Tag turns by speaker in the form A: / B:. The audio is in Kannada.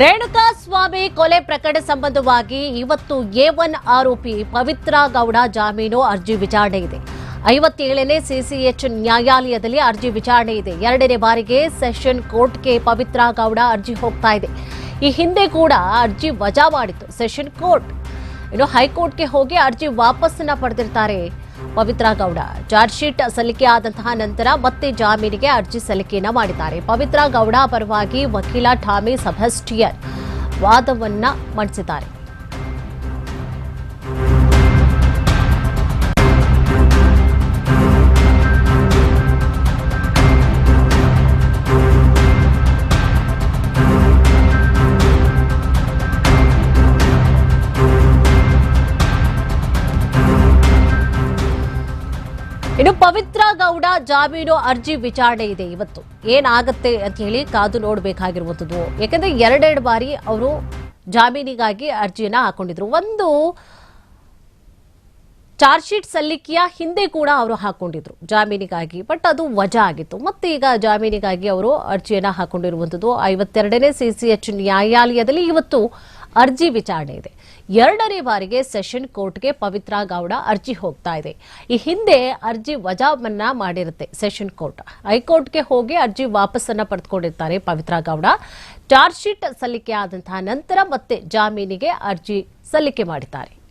A: ರೇಣುಕಾ ಸ್ವಾಮಿ ಕೊಲೆ ಪ್ರಕರಣ ಸಂಬಂಧವಾಗಿ ಇವತ್ತು ಎ ಒನ್ ಆರೋಪಿ ಪವಿತ್ರ ಗೌಡ ಜಾಮೀನು ಅರ್ಜಿ ವಿಚಾರಣೆ ಇದೆ. ಐವತ್ತೇಳನೇ ಸಿಸಿಎಚ್ ನ್ಯಾಯಾಲಯದಲ್ಲಿ ಅರ್ಜಿ ವಿಚಾರಣೆ ಇದೆ. ಎರಡನೇ ಬಾರಿಗೆ ಸೆಷನ್ ಕೋರ್ಟ್ಗೆ ಪವಿತ್ರ ಗೌಡ ಅರ್ಜಿ ಹೋಗ್ತಾ ಇದೆ. ಈ ಹಿಂದೆ ಕೂಡ ಅರ್ಜಿ ವಜಾ ಮಾಡಿತ್ತು ಸೆಷನ್ ಕೋರ್ಟ್. ಇನ್ನು ಹೈಕೋರ್ಟ್ಗೆ ಹೋಗಿ ಅರ್ಜಿ ವಾಪಸ್ಸನ್ನ ಪಡೆದಿರ್ತಾರೆ ಪವಿತ್ರ ಗೌಡ. ಚಾರ್ಜ್ಶೀಟ್ ಸಲ್ಲಿಕೆ ಆದಂತಹ ನಂತರ ಮತ್ತೆ ಜಾಮೀನಿಗೆ ಅರ್ಜಿ ಸಲ್ಲಿಕೆಯನ್ನು ಮಾಡಿದ್ದಾರೆ. ಪವಿತ್ರ ಗೌಡ ಪರವಾಗಿ ವಕೀಲ ಠಾಮಿ ಸಭಸ್ಟಿಯರ್ ವಾದವನ್ನ ಮಂಡಿಸಿದ್ದಾರೆ. ಇನ್ನು ಪವಿತ್ರ ಗೌಡ ಜಾಮೀನು ಅರ್ಜಿ ವಿಚಾರಣೆ ಇದೆ ಇವತ್ತು. ಏನಾಗುತ್ತೆ ಅಂತ ಹೇಳಿ ಕಾದು ನೋಡಬೇಕಾಗಿರುವಂಥದ್ದು. ಯಾಕಂದ್ರೆ ಎರಡೆರಡು ಬಾರಿ ಅವರು ಜಾಮೀನಿಗಾಗಿ ಅರ್ಜಿಯನ್ನ ಹಾಕೊಂಡಿದ್ರು. ಒಂದು ಚಾರ್ಜ್ ಶೀಟ್ ಸಲ್ಲಿಕೆಯ ಹಿಂದೆ ಕೂಡ ಅವರು ಹಾಕೊಂಡಿದ್ರು ಜಾಮೀನಿಗಾಗಿ, ಬಟ್ ಅದು ವಜಾ ಆಗಿತ್ತು. ಮತ್ತೆ ಈಗ ಜಾಮೀನಿಗಾಗಿ ಅವರು ಅರ್ಜಿಯನ್ನ ಹಾಕೊಂಡಿರುವಂಥದ್ದು. ಐವತ್ತೆರಡನೇ ಸಿಸಿಎಚ್ ನ್ಯಾಯಾಲಯದಲ್ಲಿ ಇವತ್ತು ಅರ್ಜಿ ವಿಚಾರಣೆ ಇದೆ. ಎರಡನೇ ಬಾರಿಗೆ ಸೆಷನ್ ಕೋರ್ಟ್ಗೆ ಪವಿತ್ರ ಗೌಡ ಅರ್ಜಿ ಹೋಗ್ತಾ ಇದೆ. ಈ ಹಿಂದೆ ಅರ್ಜಿ ವಜಾವನ್ನ ಮಾಡಿರುತ್ತೆ ಸೆಷನ್ ಕೋರ್ಟ್. ಹೈಕೋರ್ಟ್ಗೆ ಹೋಗಿ ಅರ್ಜಿ ವಾಪಸ್ಸನ್ನ ಪಡೆದುಕೊಂಡಿರ್ತಾರೆ ಪವಿತ್ರ ಗೌಡ. ಚಾರ್ಜ್ ಶೀಟ್ ಸಲ್ಲಿಕೆ ಆದಂತಹ ನಂತರ ಮತ್ತೆ ಜಾಮೀನಿಗೆ ಅರ್ಜಿ ಸಲ್ಲಿಕೆ ಮಾಡಿದ್ದಾರೆ.